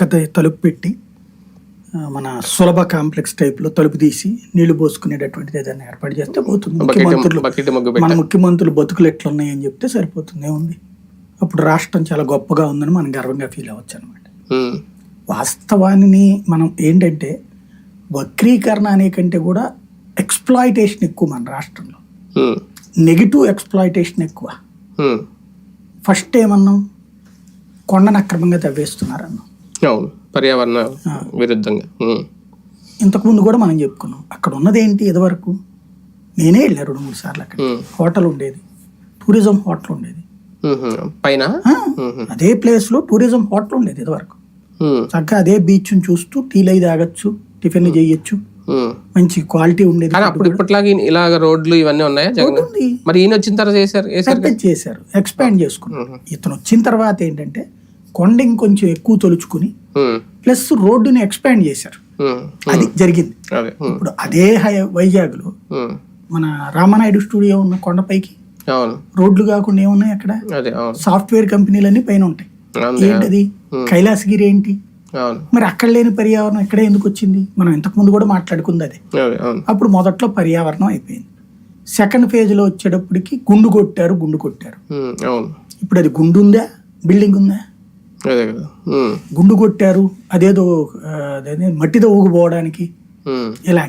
పక్క తలుపు పెట్టి మన సులభ కాంప్లెక్స్ టైప్లో తలుపు తీసి నీళ్ళు పోసుకునేటటువంటిది ఏదైనా ఏర్పాటు చేస్తే పోతుంది. ముఖ్యమంత్రులు మన ముఖ్యమంత్రులు బతుకులు ఎట్లున్నాయని చెప్తే సరిపోతుంది. ఏముంది? అప్పుడు రాష్ట్రం చాలా గొప్పగా ఉందని మనం గర్వంగా ఫీల్ అవ్వచ్చు అనమాట వాస్తవాన్ని మనం ఏంటంటే వక్రీకరణ అనే కంటే కూడా ఎక్స్ప్లాయిటేషన్ ఎక్కువ మన రాష్ట్రంలో. నెగిటివ్ ఎక్స్ప్లాయిటేషన్ ఎక్కువ. ఫస్ట్ ఏమన్నాం? కొండను అక్రమంగా తవ్వేస్తున్నారన్నాం. అవును పర్యావరణ విరుద్ధంగా. ఇంతకుముందు కూడా మనం చెప్పుకున్నాం అక్కడ ఉన్నది ఏంటి ఇదివరకు? నేనే వెళ్ళా రెండు మూడు సార్లు అక్కడ హోటల్ ఉండేది టూరిజం హోటల్ ఉండేది. పైన? అదే ప్లేస్లో టూరిజం హోటల్ ఉండేది ఇదివరకు. చక్కగా అదే బీచ్ని చూస్తూ టీలు అయి తాగొచ్చు టిఫిన్ చేయొచ్చు. మంచి క్వాలిటీ ఉండేది. అప్పుడు ఇప్పటిలాగా ఇలాగ రోడ్లు ఇవన్నీ ఉన్నాయా ఉంది మరి ఈయన వచ్చిన తర్వాత చేశారు చేశారు ఎక్స్పాండ్ చేసుకున్నారు. ఇతను వచ్చిన తర్వాత ఏంటంటే కొండ ఇంకొంచెం ఎక్కువ తొలుచుకుని ప్లస్ రోడ్డుని ఎక్స్పాండ్ చేశారు. అది జరిగింది. ఇప్పుడు అదే హై వైజాగ్లో ఉమ్, మన రామానాయుడు స్టూడియో ఉన్న కొండపైకి రోడ్లు కాకుండా ఏమున్నాయి అక్కడ? సాఫ్ట్వేర్ కంపెనీలన్నీ పైన ఉంటాయి. ఏంటది? కైలాసగిరి ఏంటి? మరి అక్కడ లేని పర్యావరణం ఇక్కడే ఎందుకు వచ్చింది? మనం ఇంతకు ముందు కూడా మాట్లాడుకుంది అదే. అప్పుడు మొదట్లో పర్యావరణం అయిపోయింది. సెకండ్ ఫేజ్లో వచ్చేటప్పటికి గుండు కొట్టారు గుండు కొట్టారు. ఇప్పుడు అది గుండు ఉందా? బిల్డింగ్ ఉందా? గుండు కొట్టారు అదేదో మట్టితో ఊగిపోవడానికి. ఇలా